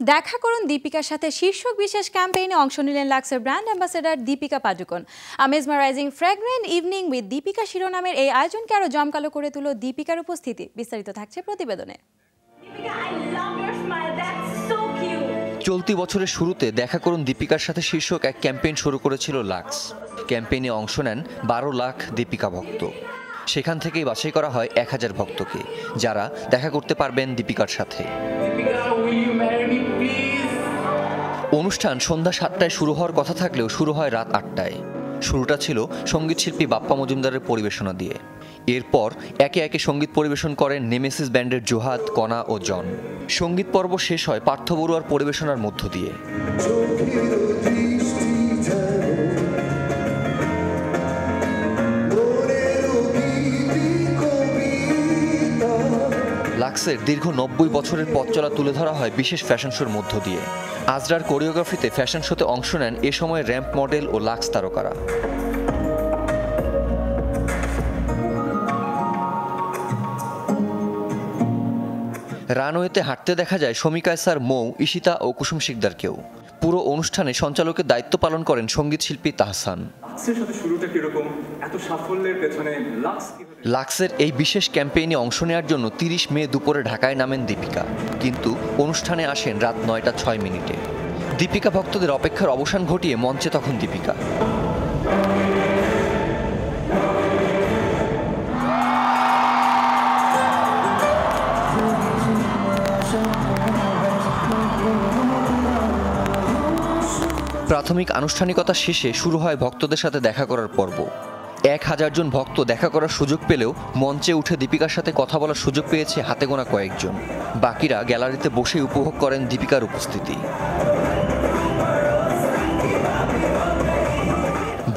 দেখা করুন দীপিকার সাথে শীর্ষক বিশেষ ক্যাম্পেইনে অংশ নিলেন লাক্সের brand ambassador Deepika Padukone. Amazemerizing fragrant evening with Deepika শিরোনামের এই আয়োজনকে আরও জমকালো করে তুলো দীপিকার উপস্থিতি। বিস্তারিত থাকছে প্রতিবেদনে। Deepika, I love your smile. That's so cute. চলতি বছরের শুরুতে দেখা করুন দীপিকার সাথে শীর্ষক এক ক্যাম্পেইন শুরু করেছিল লাক্স। ক্যাম্পেইনে অংশ নেন বারো লাখ দীপিকা ভক্ত। সেখান থেকেই বাছাই করা হয় এক হাজার ভক্তকে যারা দেখা করতে পারবেন দীপিকার সাথে। অনুষ্ঠান সন্ধ্যা সাতটায় শুরু হওয়ার কথা থাকলেও শুরু হয় রাত আটটায়। শুরুটা ছিল সঙ্গীতশিল্পী বাপ্পা মজুমদারের পরিবেশনা দিয়ে। এরপর একে একে সংগীত পরিবেশন করেন নেমেসিস ব্যান্ডের জোহাদ কণা ও জন। সংগীত পর্ব শেষ হয় পার্থ বড়ুয়ার পরিবেশনার মধ্য দিয়ে। লাক্সের দীর্ঘ নব্বই বছরের পথ চলা তুলে ধরা হয় বিশেষ ফ্যাশন শোর মধ্য দিয়ে। আজরার কোরিওগ্রাফিতে ফ্যাশন শোতে অংশ নেন এ সময় র্যাম্প মডেল ও লাক্স তারকারা। রানওয়েতে হাঁটতে দেখা যায় শমিকা স্যার মৌ ইশিতা ও কুসুম শিকদারকেও। পুরো অনুষ্ঠানে সঞ্চালকের দায়িত্ব পালন করেন সংগীত শিল্পী তাহসান। লাক্সের এই বিশেষ ক্যাম্পেইনে অংশ নেওয়ার জন্য তিরিশ মে দুপুরে ঢাকায় নামেন দীপিকা। কিন্তু অনুষ্ঠানে আসেন রাত নয়টা ছয় মিনিটে। দীপিকা ভক্তদের অপেক্ষার অবসান ঘটিয়ে মঞ্চে তখন দীপিকা। প্রাথমিক আনুষ্ঠানিকতা শেষে শুরু হয় ভক্তদের সাথে দেখা করার পর্ব। এক হাজার জন ভক্ত দেখা করার সুযোগ পেলেও মঞ্চে উঠে দীপিকার সাথে কথা বলার সুযোগ পেয়েছে হাতে গোনা কয়েকজন। বাকিরা গ্যালারিতে বসে উপভোগ করেন দীপিকার উপস্থিতি।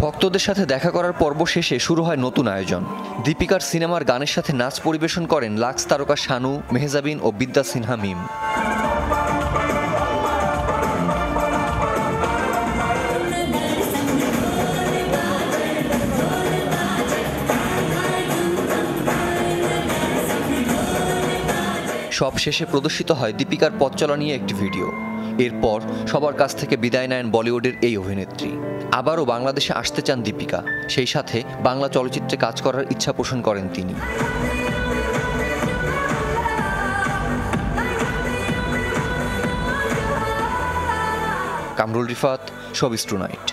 ভক্তদের সাথে দেখা করার পর্ব শেষে শুরু হয় নতুন আয়োজন। দীপিকার সিনেমার গানের সাথে নাচ পরিবেশন করেন লাক্স তারকা শানু, মেহজাবিন ও বিদ্যা সিনহা মিম। সব শেষে প্রদর্শিত হয় দীপিকার পথ চলা নিয়ে একটি ভিডিও। এরপর সবার কাছ থেকে বিদায় নেন বলিউডের এই অভিনেত্রী। আবারও বাংলাদেশে আসতে চান দীপিকা। সেই সাথে বাংলা চলচ্চিত্রে কাজ করার ইচ্ছা পোষণ করেন তিনি। Kamrul Rifat showbiz tonight.